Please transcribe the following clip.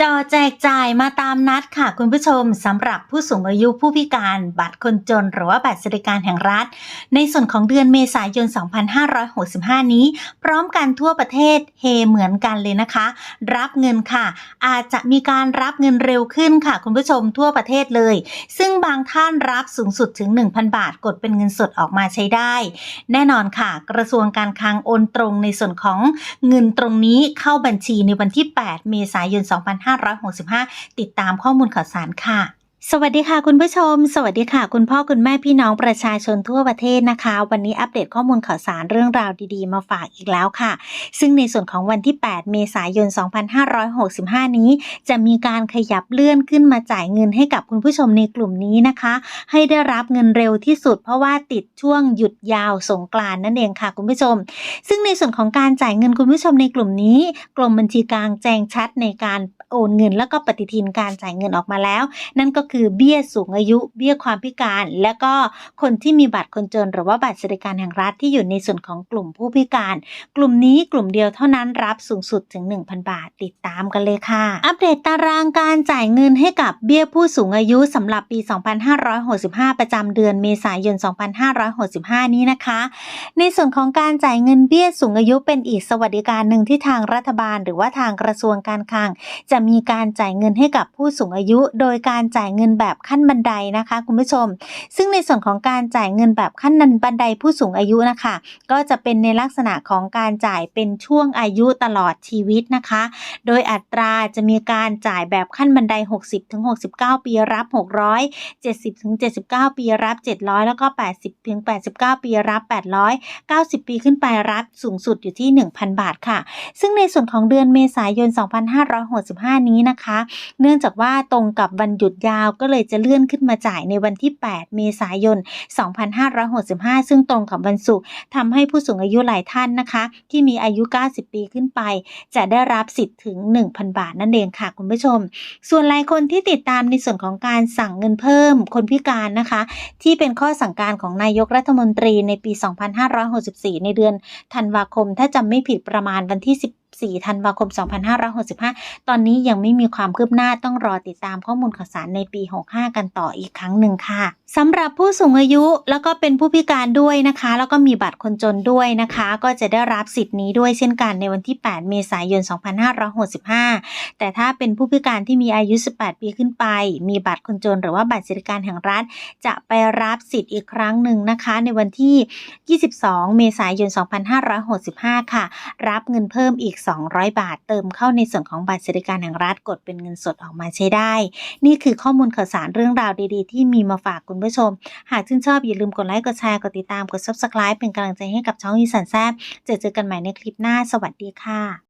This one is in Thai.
จอแจกจ่ายมาตามนัดค่ะคุณผู้ชมสำหรับผู้สูงอายุผู้พิการบัตรคนจน หรือว่าบัตรสวัสดิการแห่งรัฐ ในส่วนของเดือนเมษายน 2565 นี้ พร้อมกันทั่วประเทศเฮเหมือนกันเลยนะคะ รับเงินค่ะ อาจจะมีการรับเงินเร็วขึ้นค่ะ คุณผู้ชมทั่วประเทศเลย ซึ่งบางท่านรับสูงสุดถึง 1,000 บาทกดเป็นเงินสดออกมาใช้ได้ แน่นอนค่ะ กระทรวงการคลังโอนตรงในส่วนของเงินตรงนี้เข้าบัญชีในวันที่ 8 เมษายน2565 ติดตามข้อมูลข่าวสารค่ะ สวัสดีค่ะคุณผู้ชม สวัสดีค่ะ คุณพ่อคุณแม่พี่น้องประชาชนทั่วประเทศนะคะ วันนี้อัปเดตข้อมูลข่าวสารเรื่องราวดีๆ มาฝากอีกแล้วค่ะ ซึ่งในส่วนของวันที่ 8 เมษายน 2565 นี้ จะมีการขยับเลื่อนขึ้นมาจ่ายเงินให้กับคุณผู้ชมในกลุ่มนี้นะคะ ให้ได้รับเงินเร็วที่สุด เพราะว่าติดช่วงหยุดยาวสงกรานนั่นเองค่ะ คุณผู้ชม ซึ่งในส่วนของการจ่ายเงินคุณผู้ชมในกลุ่มนี้ กรมบัญชีกลางแจ้งชัดในการโอนเงิน แล้วก็ปฏิทินการจ่ายเงินออกมาแล้ว นั่นก็คือเบี้ยสูงอายุ เบี้ยความพิการ และก็คนที่มีบัตรคนจน หรือว่าบัตรสวัสดิการแห่งรัฐที่อยู่ในส่วนของกลุ่มผู้พิการ กลุ่มนี้กลุ่มเดียวเท่านั้นรับสูงสุดถึง 1,000 บาทติดตามกันเลยค่ะ อัปเดตตารางการจ่ายเงินให้กับเบี้ยผู้สูงอายุสำหรับปี 2565 ประจำเดือนเมษายน 2565 นี้นะคะ ในส่วนของการจ่ายเงินเบี้ยสูงอายุเป็นอีกสวัสดิการหนึ่งที่ทางรัฐบาล หรือว่าทางกระทรวงการคลัง จะมีการจ่ายเงินให้กับผู้สูงอายุ โดยการจ่ายเงินงินแบบขั้นบันไดนะคะ คุณผู้ชม ซึ่งในส่วนของการจ่ายเงินแบบขั้นบันไดผู้สูงอายุนะคะ ก็จะเป็นในลักษณะของการจ่ายเป็นช่วงอายุตลอดชีวิตนะคะ โดยอัตราจะมีการจ่ายแบบขั้นบันได 60ถึง69 ปีรับ 600 70ถึง79 ปีรับ 700 แล้วก็ 80ถึง89 ปีรับ 800 90 ปีขึ้นไปรับสูงสุดอยู่ที่ 1,000 บาทค่ะ ซึ่งในส่วนของเดือนเมษายน 2565 นี้นะคะ เนื่องจากว่าตรงกับวันหยุดยาวก็เลยจะเลื่อนขึ้นมาจ่ายในวันที่ 8 เมษายน 2565 ซึ่งตรงกับวันศุกร์ทำให้ผู้สูงอายุหลายท่านนะคะ ที่มีอายุ 90 ปีขึ้นไป จะได้รับสิทธิ์ถึง 1,000 บาทนั่นเองค่ะคุณผู้ชม ส่วนหลายคนที่ติดตามในส่วนของการสั่งเงินเพิ่มคนพิการนะคะ ที่เป็นข้อสั่งการของนายกรัฐมนตรีในปี 2564 ในเดือนธันวาคม ถ้าจำไม่ผิดประมาณวันที่ 14 ธันวาคม 2565 ตอนนี้ยังไม่มีความคืบหน้าต้องรอติดตามข้อมูลข่าวสารในปี 65 กันต่ออีกครั้งหนึ่งค่ะสำหรับผู้สูงอายุแล้วก็เป็นผู้พิการด้วยนะคะ แล้วก็มีบัตรคนจนด้วยนะคะ ก็จะได้รับสิทธิ์นี้ด้วยเช่นกันในวันที่ 8 เมษายน 2565 แต่ถ้าเป็นผู้พิการที่มีอายุ 18 ปีขึ้นไป มีบัตรคนจนหรือว่าบัตรสวัสดิการแห่งรัฐ จะไปรับสิทธิ์อีกครั้งหนึ่งนะคะ ในวันที่ 22 เมษายน 2565 ค่ะ รับเงินเพิ่มอีก200 บาท เติมเข้าในส่วนของบัตรสวัสดิการแห่งรัฐกดเป็นเงินสดออกมาใช้ได้ นี่คือข้อมูลข่าวสารเรื่องราวดีๆ ที่มีมาฝากคุณผู้ชม หากชื่นชอบอย่าลืมกดไลค์กดแชร์กดติดตามกด subscribe เป็นกำลังใจให้กับช่องอีสันแซ่บเจอเจอกันใหม่ในคลิปหน้า สวัสดีค่ะ